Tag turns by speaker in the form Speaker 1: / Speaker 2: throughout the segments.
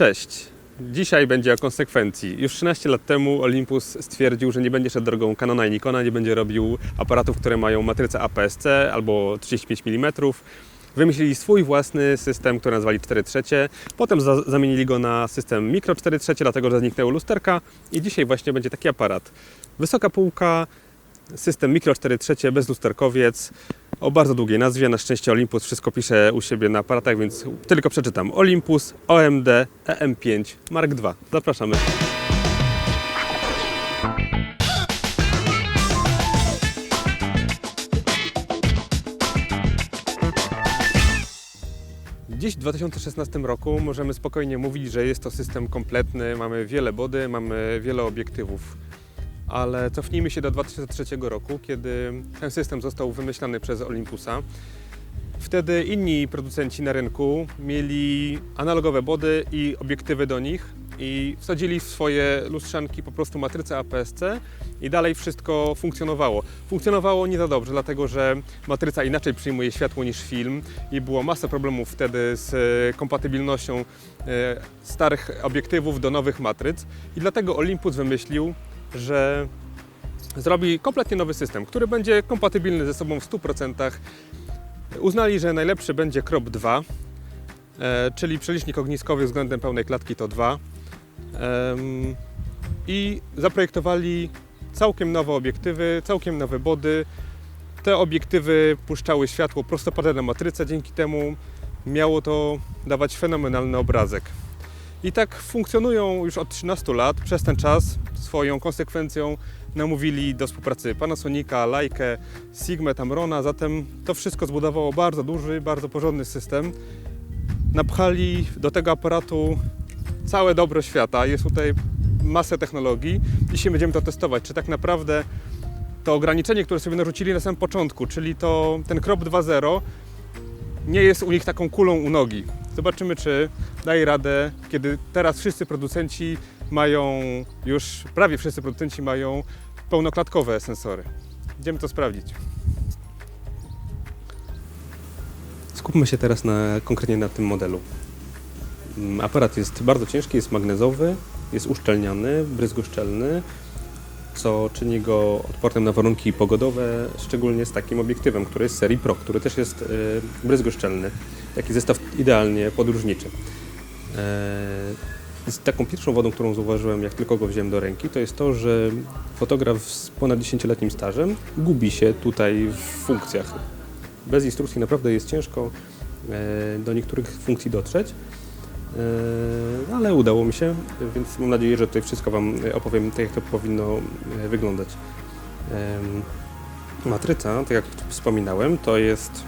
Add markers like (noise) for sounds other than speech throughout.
Speaker 1: Cześć. Dzisiaj będzie o konsekwencji. Już 13 lat temu Olympus stwierdził, że nie będzie szedł drogą Canona i Nikona, nie będzie robił aparatów, które mają matrycę APS-C albo 35 mm. Wymyślili swój własny system, który nazwali 4 trzecie. Potem za zamienili go na system Micro 4 trzecie, dlatego że zniknęły lusterka i dzisiaj właśnie będzie taki aparat. Wysoka półka, system Micro 4 trzecie, bezlusterkowiec, o bardzo długiej nazwie. Na szczęście Olympus wszystko pisze u siebie na aparatach, więc tylko przeczytam. Olympus OMD EM5 Mark II. Zapraszamy. Dziś w 2016 roku możemy spokojnie mówić, że jest to system kompletny, mamy wiele body, mamy wiele obiektywów. Ale cofnijmy się do 2003 roku, kiedy ten system został wymyślany przez Olympusa. Wtedy inni producenci na rynku mieli analogowe body i obiektywy do nich i wsadzili w swoje lustrzanki po prostu matrycę APS-C i dalej wszystko funkcjonowało. Funkcjonowało nie za dobrze, dlatego że matryca inaczej przyjmuje światło niż film i było masa problemów wtedy z e, kompatybilnością e, starych obiektywów do nowych matryc i dlatego Olympus wymyślił, że zrobi kompletnie nowy system, który będzie kompatybilny ze sobą w 100%. Uznali, że najlepszy będzie Crop 2, e, czyli przelicznik ogniskowy względem pełnej klatki to 2. Em, I zaprojektowali całkiem nowe obiektywy, całkiem nowe body. Te obiektywy puszczały światło prostopadle na matrycę, dzięki temu miało to dawać fenomenalny obrazek. I tak funkcjonują już od 13 lat. Przez ten czas swoją konsekwencją namówili do współpracy Panasonica, Leica, Sigma, Tamrona. Zatem to wszystko zbudowało bardzo duży, bardzo porządny system. Napchali do tego aparatu całe dobro świata. Jest tutaj masę technologii. Dzisiaj będziemy to testować, czy tak naprawdę to ograniczenie, które sobie narzucili na samym początku, czyli to ten Crop 2.0 nie jest u nich taką kulą u nogi. Zobaczymy, czy daje radę, kiedy teraz wszyscy producenci mają, już prawie wszyscy producenci mają pełnoklatkowe sensory. Idziemy to sprawdzić. Skupmy się teraz na, konkretnie na tym modelu. Mm, Aparat jest bardzo ciężki, jest magnezowy, jest uszczelniany, bryzgoszczelny, co czyni go odpornym na warunki pogodowe, szczególnie z takim obiektywem, który jest serii Pro, który też jest y, bryzgoszczelny. Taki zestaw idealnie podróżniczy. E, taką pierwszą wodą, którą zauważyłem, jak tylko go wziąłem do ręki, to jest to, że fotograf z ponad 10-letnim stażem gubi się tutaj w funkcjach. Bez instrukcji naprawdę jest ciężko e, do niektórych funkcji dotrzeć. E, ale udało mi się, więc mam nadzieję, że tutaj wszystko Wam opowiem tak, jak to powinno wyglądać. Matryca, tak jak wspominałem, to jest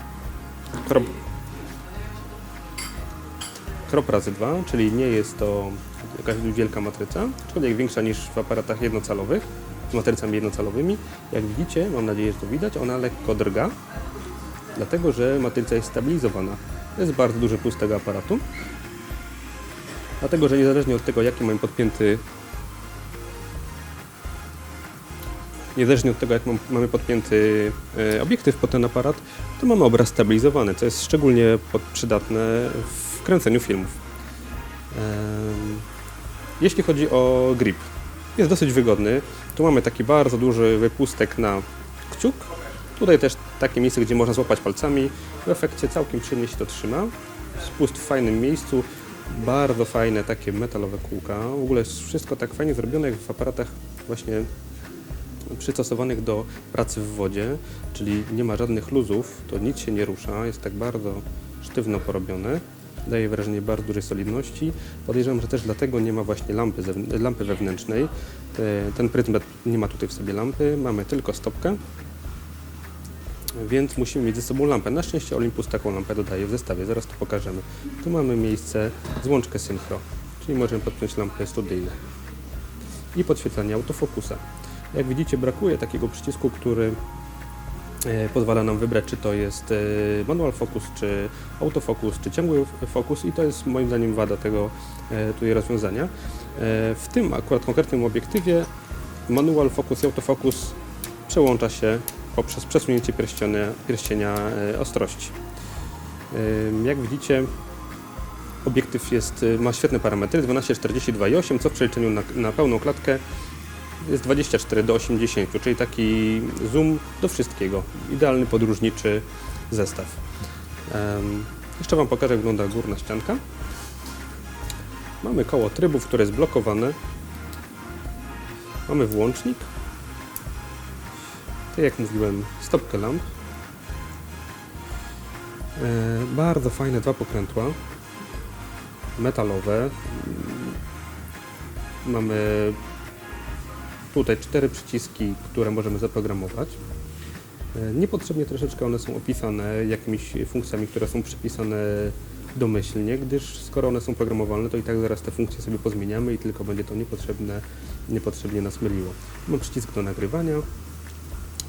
Speaker 1: krop, razy 2, czyli nie jest to jakaś wielka matryca, aczkolwiek większa niż w aparatach jednocalowych, z matrycami jednocalowymi. Jak widzicie, mam nadzieję, że to widać, ona lekko drga, dlatego że matryca jest stabilizowana. To jest bardzo duży plus tego aparatu. Dlatego, że niezależnie od tego, jaki mamy podpięty niezależnie od tego, jak mam, mamy podpięty e, obiektyw pod ten aparat, to mamy obraz stabilizowany, co jest szczególnie przydatne w kręceniu filmów. Jeśli chodzi o grip, jest dosyć wygodny. Tu mamy taki bardzo duży wypustek na kciuk. Tutaj też takie miejsce, gdzie można złapać palcami. W efekcie całkiem przyjemnie się to trzyma. Spust w fajnym miejscu. Bardzo fajne takie metalowe kółka. W ogóle jest wszystko tak fajnie zrobione jak w aparatach właśnie przystosowanych do pracy w wodzie, czyli nie ma żadnych luzów, to nic się nie rusza, jest tak bardzo sztywno porobione. Daje wrażenie bardzo dużej solidności. Podejrzewam, że też dlatego nie ma właśnie lampy, lampy wewnętrznej. Te, ten pryzmat nie ma tutaj w sobie lampy, mamy tylko stopkę, więc musimy mieć ze sobą lampę. Na szczęście Olympus taką lampę dodaje w zestawie, zaraz to pokażemy. Tu mamy miejsce z łączkę synchro, czyli możemy podpiąć lampę studyjną i podświetlanie autofokusa. Jak widzicie, brakuje takiego przycisku, który e, pozwala nam wybrać, czy to jest e, manual focus, czy autofokus, czy ciągły fokus i to jest moim zdaniem wada tego e, tutaj rozwiązania. E, W tym akurat konkretnym obiektywie manual focus i autofokus przełącza się poprzez przesunięcie pierścienia, pierścienia e, ostrości. E, Jak widzicie, Obiektyw jest, ma świetne parametry 12, 42 i 8, co w przeliczeniu na, na pełną klatkę jest 24 do 80, czyli taki zoom do wszystkiego. Idealny podróżniczy zestaw. Em, jeszcze Wam pokażę, jak wygląda górna ścianka. Mamy koło trybów, które jest blokowane. Mamy włącznik. Tak jak mówiłem, stopkę lamp. E, bardzo fajne dwa pokrętła. Metalowe. Mamy tutaj cztery przyciski, które możemy zaprogramować. E, Niepotrzebnie troszeczkę one są opisane jakimiś funkcjami, które są przypisane domyślnie, gdyż skoro one są programowalne, to i tak zaraz te funkcje sobie pozmieniamy i tylko będzie to niepotrzebne, niepotrzebnie nas myliło. Mamy przycisk do nagrywania.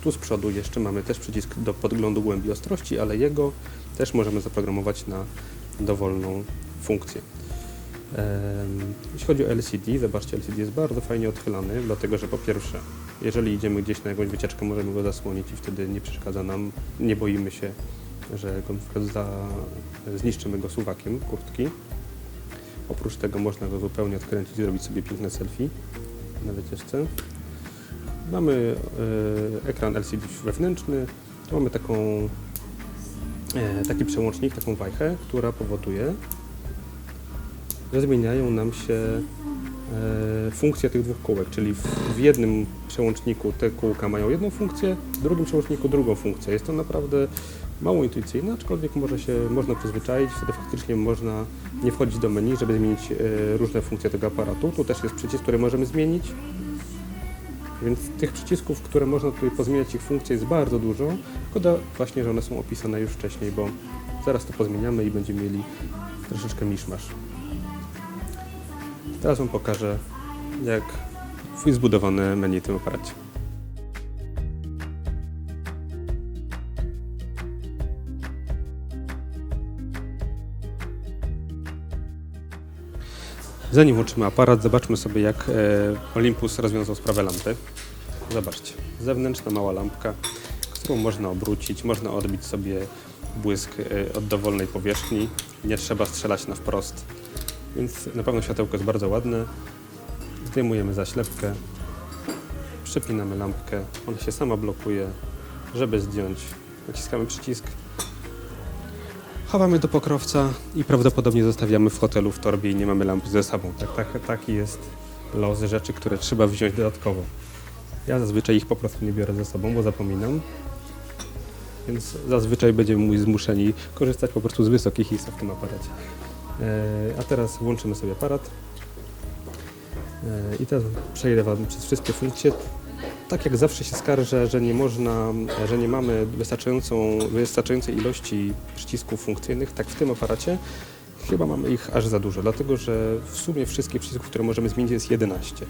Speaker 1: Tu z przodu jeszcze mamy też przycisk do podglądu głębi ostrości, ale jego też możemy zaprogramować na dowolną funkcję. Jeśli chodzi o LCD, zobaczcie, LCD jest bardzo fajnie odchylany, dlatego że po pierwsze, jeżeli idziemy gdzieś na jakąś wycieczkę, możemy go zasłonić i wtedy nie przeszkadza nam, nie boimy się, że go za, zniszczymy go suwakiem kurtki. Oprócz tego można go zupełnie odkręcić i zrobić sobie piękne selfie na wycieczce. Mamy e, ekran LCD wewnętrzny, mamy taką, e, taki przełącznik, taką wajchę, która powoduje, że zmieniają nam się e, funkcje tych dwóch kółek, czyli w, jednym przełączniku te kółka mają jedną funkcję, w drugim przełączniku drugą funkcję. Jest to naprawdę mało intuicyjne, aczkolwiek może się, można przyzwyczaić, wtedy faktycznie można nie wchodzić do menu, żeby zmienić e, różne funkcje tego aparatu. Tu też jest przycisk, który możemy zmienić. Więc tych przycisków, które można tutaj pozmieniać ich funkcje jest bardzo dużo. Szkoda właśnie, że one są opisane już wcześniej, bo zaraz to pozmieniamy i będziemy mieli troszeczkę miszmasz. Teraz Wam pokażę, jak jest zbudowane menu w tym aparacie. Zanim włączymy aparat, zobaczmy sobie, jak e, Olympus rozwiązał sprawę lampy. Zobaczcie, zewnętrzna mała lampka, którą można obrócić, można odbić sobie błysk e, od dowolnej powierzchni. Nie trzeba strzelać na wprost, więc na pewno światełko jest bardzo ładne. Zdejmujemy zaślepkę, przypinamy lampkę, ona się sama blokuje. Żeby zdjąć, naciskamy przycisk, chowamy do pokrowca i prawdopodobnie zostawiamy w hotelu w torbie i nie mamy lampy ze sobą. Tak, tak, taki jest los rzeczy, które trzeba wziąć dodatkowo. Ja zazwyczaj ich po prostu nie biorę ze sobą, bo zapominam. Więc zazwyczaj będziemy zmuszeni korzystać po prostu z wysokich ISO w tym aparacie. E, a teraz włączymy sobie aparat. E, I teraz przejdę Wam przez wszystkie funkcje. Tak jak zawsze się skarżę, że nie można, że nie mamy wystarczającej ilości przycisków funkcyjnych, tak w tym aparacie chyba mamy ich aż za dużo, dlatego że w sumie wszystkich przycisków, które możemy zmienić jest 11.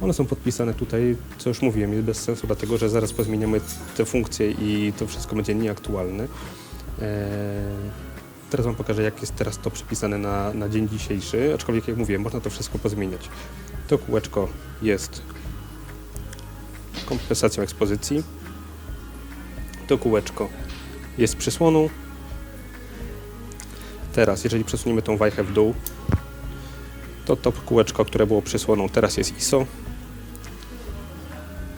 Speaker 1: One są podpisane tutaj, co już mówiłem, jest bez sensu, dlatego że zaraz pozmieniamy te funkcje i to wszystko będzie nieaktualne. Eee, teraz Wam pokażę, jak jest teraz to przypisane na, na dzień dzisiejszy, aczkolwiek jak mówiłem, można to wszystko pozmieniać. To kółeczko jest kompensacją ekspozycji. To kółeczko jest przysłoną. Teraz, jeżeli przesuniemy tą wajchę w dół, to to kółeczko, które było przysłoną, teraz jest ISO.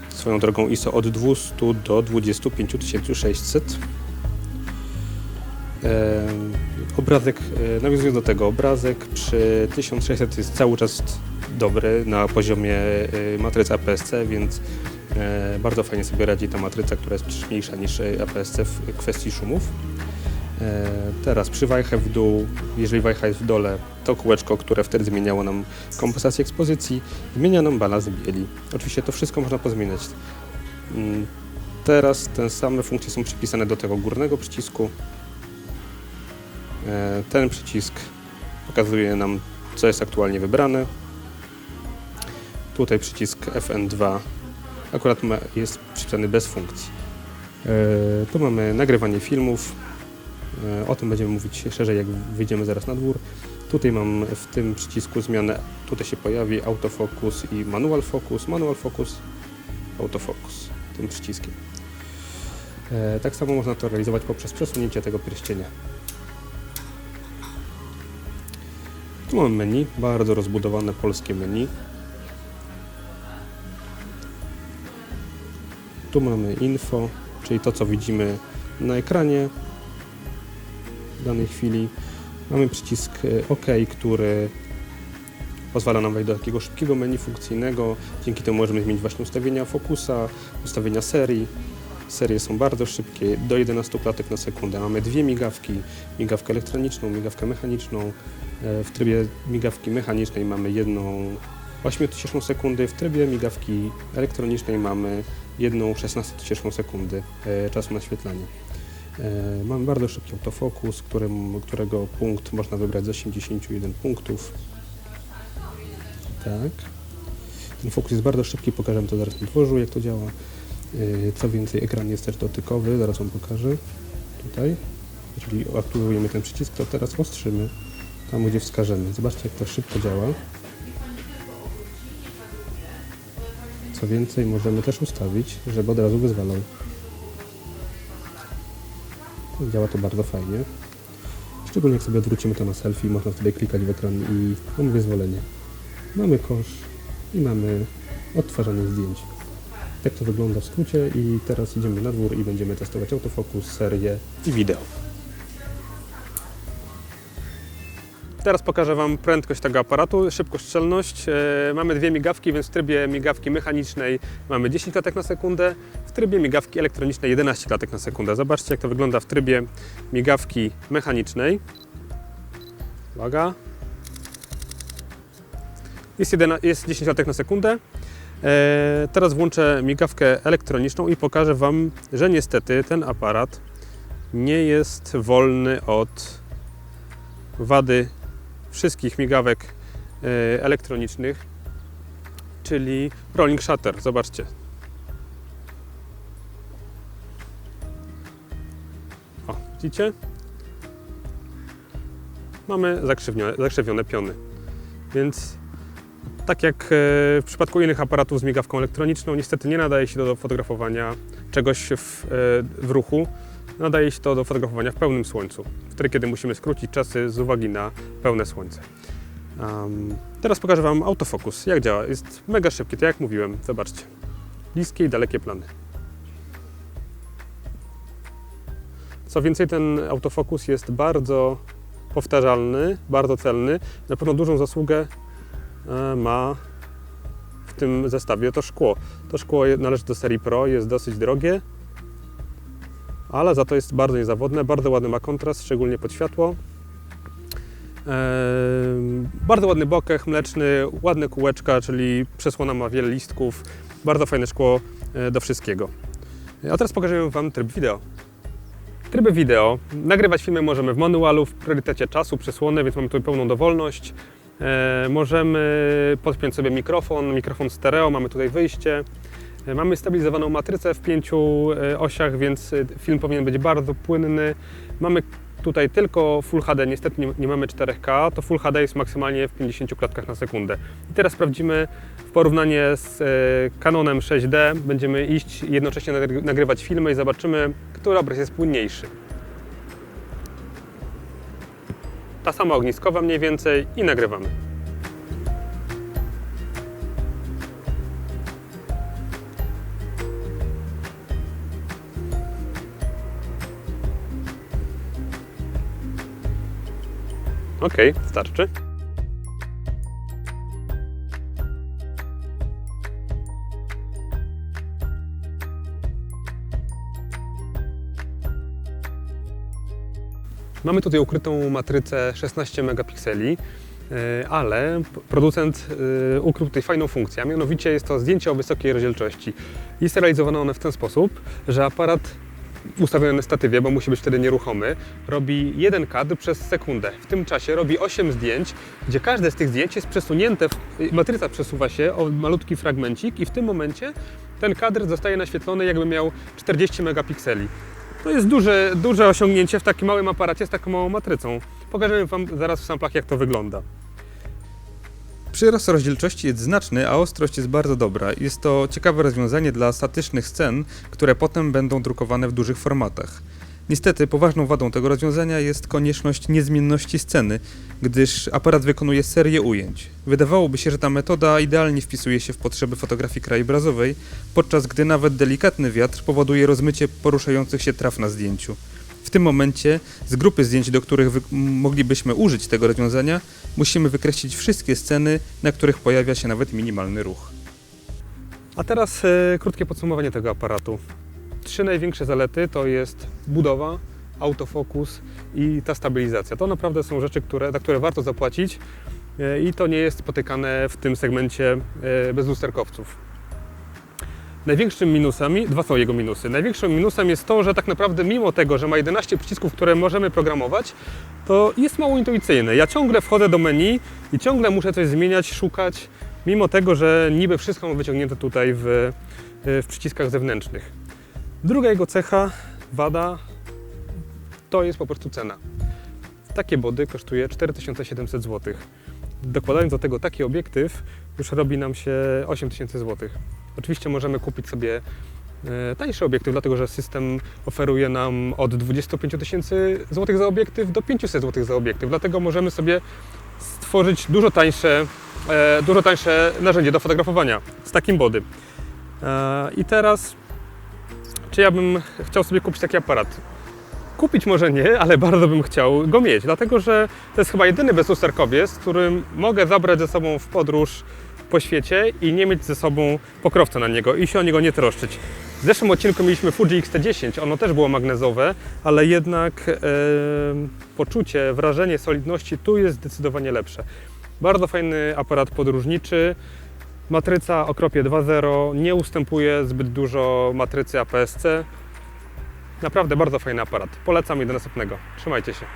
Speaker 1: Swoją drogą ISO od 200 do 25600. Em, Obrazek, e, nawiązując do tego, obrazek przy 1600 jest cały czas dobry na poziomie e, matrycy APS-C, więc e, bardzo fajnie sobie radzi ta matryca, która jest przyczniejsza niż APS-C w kwestii szumów. Teraz przy wajchę w dół, jeżeli wajcha jest w dole, to kółeczko, które wtedy zmieniało nam kompensację ekspozycji, zmienia nam balans bieli. Oczywiście to wszystko można pozmieniać. Mm, Teraz te same funkcje są przypisane do tego górnego przycisku. E, Ten przycisk pokazuje nam, co jest aktualnie wybrane. Tutaj przycisk FN2 akurat jest przypisany bez funkcji. E, Tu mamy nagrywanie filmów. E, O tym będziemy mówić szerzej, jak wyjdziemy zaraz na dwór. Tutaj mam w tym przycisku zmianę, tutaj się pojawi autofocus i manual focus. Manual focus, autofocus tym przyciskiem. Tak samo można to realizować poprzez przesunięcie tego pierścienia. Tu mamy menu, bardzo rozbudowane polskie menu. Tu mamy info, czyli to co widzimy na ekranie w danej chwili. Mamy przycisk e, OK, który pozwala nam wejść do takiego szybkiego menu funkcyjnego. Dzięki temu możemy zmienić właśnie ustawienia fokusa, ustawienia serii. Serie są bardzo szybkie, do 11 klatek na sekundę. Mamy dwie migawki, migawkę elektroniczną, migawkę mechaniczną. E, W trybie migawki mechanicznej mamy jedną 8 sekundy, w trybie migawki elektronicznej mamy jedną 16 sekundy e, czasu naświetlania. E, Mamy bardzo szybki autofokus, którym, którego punkt można wybrać z 81 punktów. Tak. Ten fokus jest bardzo szybki, pokażę to zaraz na dworzu, jak to działa. Co więcej, ekran jest też dotykowy, zaraz Wam pokażę. Tutaj. Jeżeli aktywujemy ten przycisk, to teraz ostrzymy tam, gdzie wskażemy. Zobaczcie, jak to szybko działa. Co więcej, możemy też ustawić, żeby od razu wyzwalał. Działa to bardzo fajnie. Szczególnie jak sobie odwrócimy to na selfie, można wtedy klikać w ekran i mamy wyzwolenie. Mamy kosz i mamy odtwarzanie zdjęć. Tak to wygląda w skrócie i teraz idziemy na dwór i będziemy testować autofokus, serię i wideo. Teraz pokażę Wam prędkość tego aparatu, szybkość, szczelność. E, Mamy dwie migawki, więc w trybie migawki mechanicznej mamy 10 klatek na sekundę, w trybie migawki elektronicznej 11 klatek na sekundę. Zobaczcie jak to wygląda w trybie migawki mechanicznej. Uwaga. Jest, 11, jest 10 klatek na sekundę. E, Teraz włączę migawkę elektroniczną i pokażę Wam, że niestety ten aparat nie jest wolny od wady wszystkich migawek e, elektronicznych, czyli rolling shutter. Zobaczcie. O, widzicie? Mamy zakrzywione, zakrzywione piony. Więc tak jak e, w przypadku innych aparatów z migawką elektroniczną, niestety nie nadaje się do fotografowania czegoś w, e, w ruchu. Nadaje się to do fotografowania w pełnym słońcu, wtedy kiedy musimy skrócić czasy z uwagi na pełne słońce. Am, teraz pokażę Wam autofokus, jak działa. Jest mega szybki, tak jak mówiłem, zobaczcie. Bliskie i dalekie plany. Co więcej, ten autofokus jest bardzo powtarzalny, bardzo celny. Na pewno dużą zasługę e, ma w tym zestawie to szkło. To szkło należy do serii Pro, jest dosyć drogie, ale za to jest bardzo niezawodne, bardzo ładny ma kontrast, szczególnie pod światło. Ehm, bardzo ładny bokeh mleczny, ładne kółeczka, czyli przesłona ma wiele listków, bardzo fajne szkło e, do wszystkiego. A teraz pokażę Wam tryb wideo. Tryby wideo. Nagrywać filmy możemy w manualu, w priorytecie czasu, przesłony, więc mamy tu pełną dowolność. E, możemy podpiąć sobie mikrofon, mikrofon stereo, mamy tutaj wyjście. E, Mamy stabilizowaną matrycę w pięciu e, osiach, więc e, film powinien być bardzo płynny. Mamy tutaj tylko Full HD, niestety nie, nie mamy 4K, to Full HD jest maksymalnie w 50 klatkach na sekundę. I teraz sprawdzimy w porównaniu z Canonem 6D, będziemy iść jednocześnie nagry- nagrywać filmy i zobaczymy, który obraz jest płynniejszy. Ta sama ogniskowa mniej więcej i nagrywamy. Ok, starczy. Mamy tutaj ukrytą matrycę 16 megapikseli, e, ale producent e, ukrył tutaj fajną funkcję, a mianowicie jest to zdjęcie o wysokiej rozdzielczości. Jest realizowane one w ten sposób, że aparat ustawiony na statywie, bo musi być wtedy nieruchomy, robi jeden kadr przez sekundę. W tym czasie robi 8 zdjęć, gdzie każde z tych zdjęć jest przesunięte, w, matryca przesuwa się o malutki fragmencik i w tym momencie ten kadr zostaje naświetlony jakby miał 40 megapikseli. To jest duże, duże osiągnięcie w takim małym aparacie z taką małą matrycą. Pokażemy Wam zaraz w samplach jak to wygląda.
Speaker 2: Przyrost rozdzielczości jest znaczny, a ostrość jest bardzo dobra. Jest to ciekawe rozwiązanie dla statycznych scen, które potem będą drukowane w dużych formatach. Niestety poważną wadą tego rozwiązania jest konieczność niezmienności sceny, gdyż aparat wykonuje serię ujęć. Wydawałoby się, że ta metoda idealnie wpisuje się w potrzeby fotografii krajobrazowej, podczas gdy nawet delikatny wiatr powoduje rozmycie poruszających się traw na zdjęciu. W tym momencie z grupy zdjęć, do których moglibyśmy użyć tego rozwiązania, musimy wykreślić wszystkie sceny, na których pojawia się nawet minimalny ruch.
Speaker 1: A teraz e, krótkie podsumowanie tego aparatu. Trzy największe zalety to jest budowa, autofokus i ta stabilizacja. To naprawdę są rzeczy, które, za które warto zapłacić e, i to nie jest spotykane w tym segmencie e, bezlusterkowców. Największym minusami, dwa są jego minusy. Największym minusem jest to, że tak naprawdę mimo tego, że ma 11 przycisków, które możemy programować, to jest mało intuicyjny. Ja ciągle wchodzę do menu i ciągle muszę coś zmieniać, szukać, mimo tego, że niby wszystko mam wyciągnięte tutaj w, w przyciskach zewnętrznych. Druga jego cecha, wada, to jest po prostu cena. Takie body kosztuje 4700 zł. Dokładając do tego taki obiektyw, już robi nam się 8000 zł. Oczywiście możemy kupić sobie e, tańszy obiektyw, dlatego że system oferuje nam od 25 tysięcy złotych za obiektyw do 500 zł za obiektyw. Dlatego możemy sobie stworzyć dużo tańsze, e, dużo tańsze narzędzie do fotografowania z takim body. E, I teraz, czy ja bym chciał sobie kupić taki aparat? Kupić może nie, ale (laughs) bardzo bym chciał go mieć, dlatego że to jest chyba jedyny bezlusterkowiec, którym mogę zabrać ze sobą w podróż po świecie i nie mieć ze sobą pokrowca na niego i się o niego nie troszczyć. W zeszłym odcinku mieliśmy Fuji X-T10, ono też było magnezowe, ale jednak e, poczucie, wrażenie solidności tu jest zdecydowanie lepsze. Bardzo fajny aparat podróżniczy. Matryca okropie 2.0 nie ustępuje zbyt dużo matrycy APS-C. Naprawdę bardzo fajny aparat. Polecam i do następnego. Trzymajcie się.